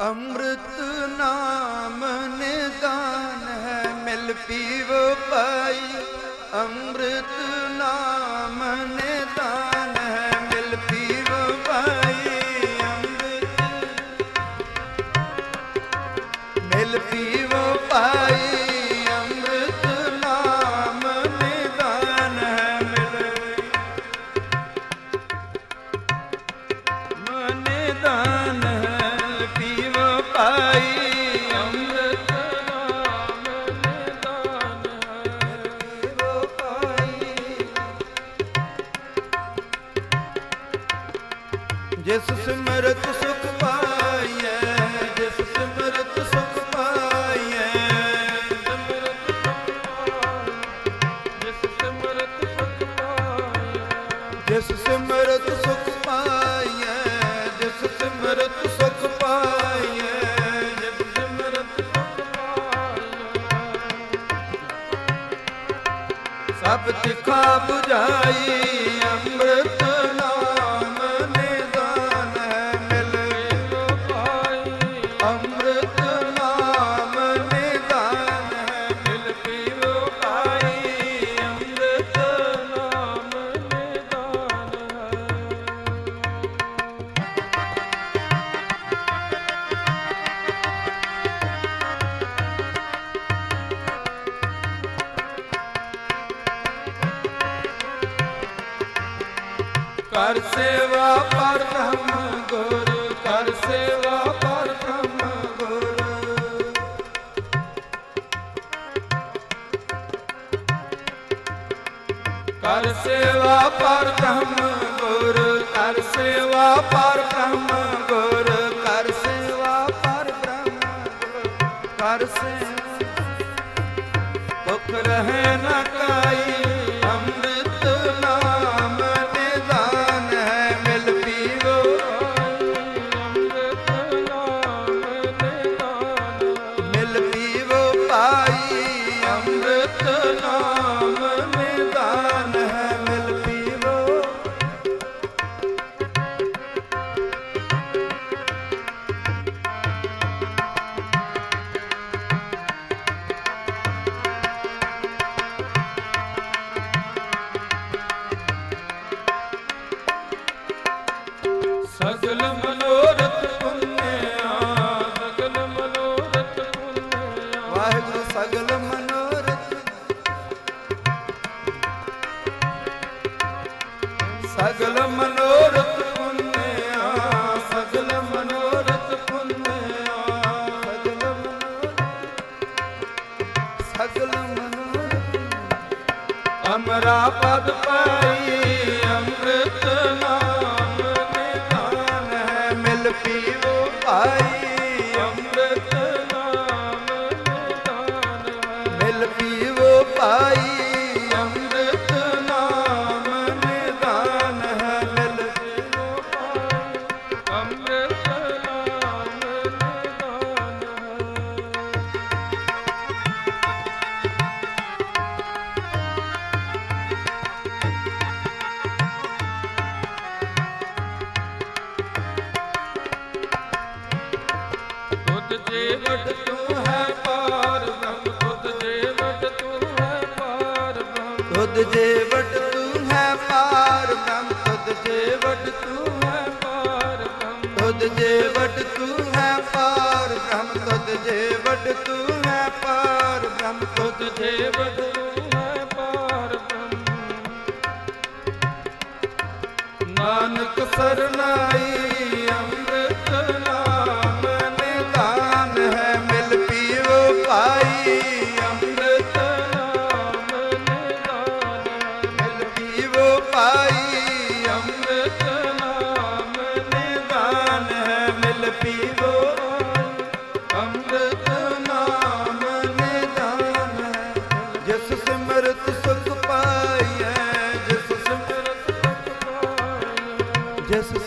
ਅੰਮ੍ਰਿਤ ਨਾਮ ਨਿਦਾਨ ਹੈ ਮਿਲ ਪੀਵ ਪਾਈ ਅੰਮ੍ਰਿਤ ਨਾਮ ਨਿਦਾਨ ਜਿਸ ਸਿਮਰਤ ਸੁਖ ਪਾਈਐ, ਜਿਸ ਸੁਖ ਪਾਈਐ। ਜਿਸ ਸਿਮਰਤ ਸੁਖ ਪਾਈਐ ਸੁਖ ਪਾਈਐ ਜਿਸ ਸਿਮਰਤ ਸੁਖ ਪਾਈਐ। ਜਿਸ ਸੁਖ ਸਭ ਤਿਖਾ ਬੁਝਾਈ ਅੰਮ੍ਰਿਤ ਪਰ ਬ੍ਰਹਮ ਗੁਰ ਤਰ ਸੇਵਾ ਪਰ ਬ੍ਰਹਮ ਗੁਰ। ਸਗਲ ਮਨੋਰਥ ਪੁੰਨਿਆ ਸਗਲ ਮਨੋਰਥ ਪੁੰਨਿਆ ਸਗਲ ਸਗਲ ਮਨੋਰਥ ਅਮਰਾ ਪਦ ਪਾਈ ਅੰਮ੍ਰਿਤ ਨਾਮ ਮਿਲ ਪੀਵੋ ਭਾਈ। ਅੰਮ੍ਰਿਤ ਨਾਮ ਮਿਲ ਪੀਵੋ ਭਾਈ। ਸਰਨਾਈ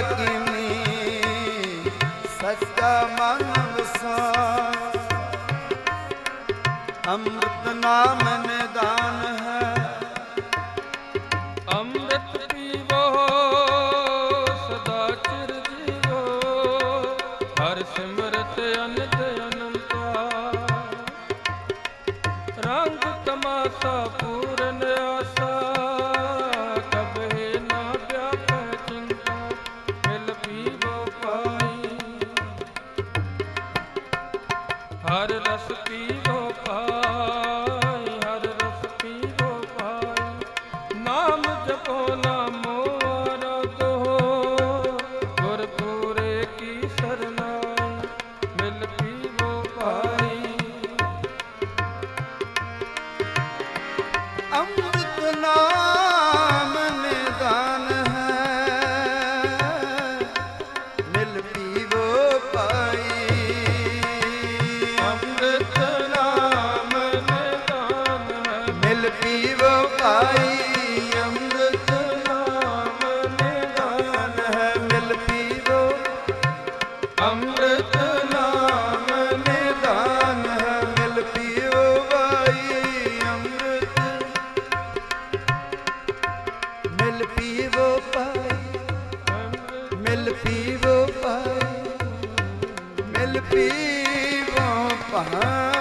ਕੀਨੀ ਸੱਚਾ ਮਨ ਵਸਾਇਆ ਅੰਮ੍ਰਿਤ ਨਾਮ ਨਿਦਾਨ ਹੈ। ਅੰਮ੍ਰਿਤ ਪੀਵੋ, ਸਦਾ ਚਿਰ ਜੀਵੋ। ਹਰ ਸਿਮਰਤ ਅਨੰਤ ਅਨੰਤਾ ਰੰਗ ਤਮਾਸਾ ਪੂਰਨ ਆਸਾ। ਹਰ ਰਸ ਪੀਓ ਪਾ ਮਿਲ ਪੀਵੋ ਪਾਈ ਮਿਲ ਪੀਵੋ ਪਾਈ